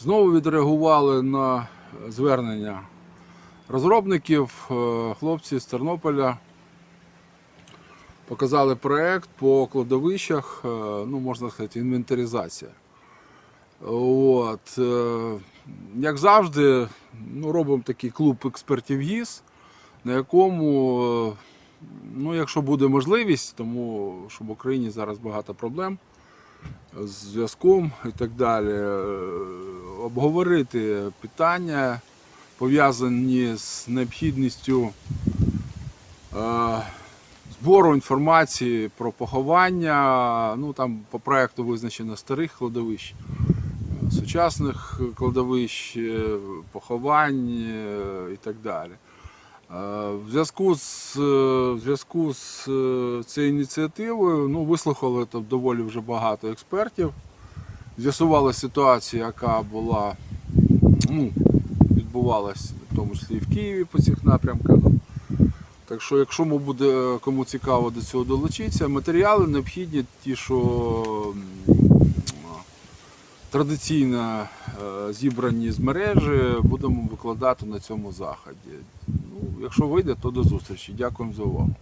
Знову відреагували на звернення розробників. Е, Хлопці з Тернополя показали проект по кладовищах, е, ну можна сказати, інвентаризація. От, е, як завжди, ну, робимо такий клуб експертів ГІС, на якому, ну, якщо буде можливість, тому що в Україні зараз багато проблем з зв'язком і так далі, обговорити питання, пов'язані з необхідністю е, збору інформації про поховання. Ну, там по проекту визначено старих кладовищ, е, сучасних кладовищ, е, поховань і так далі. В зв'язку з, в зв'язку з цією ініціативою ну, вислухали там доволі вже багато експертів. З'ясували ситуацію, яка була, ну, відбувалась в тому числі і в Києві по цих напрямках. Так що, якщо мо буде кому цікаво до цього долучитися, матеріали необхідні ті, що традиційно е, зібрані з мережі, будемо викладати на цьому заході. Ну, якщо вийде, то до зустрічі. Дякуємо за увагу.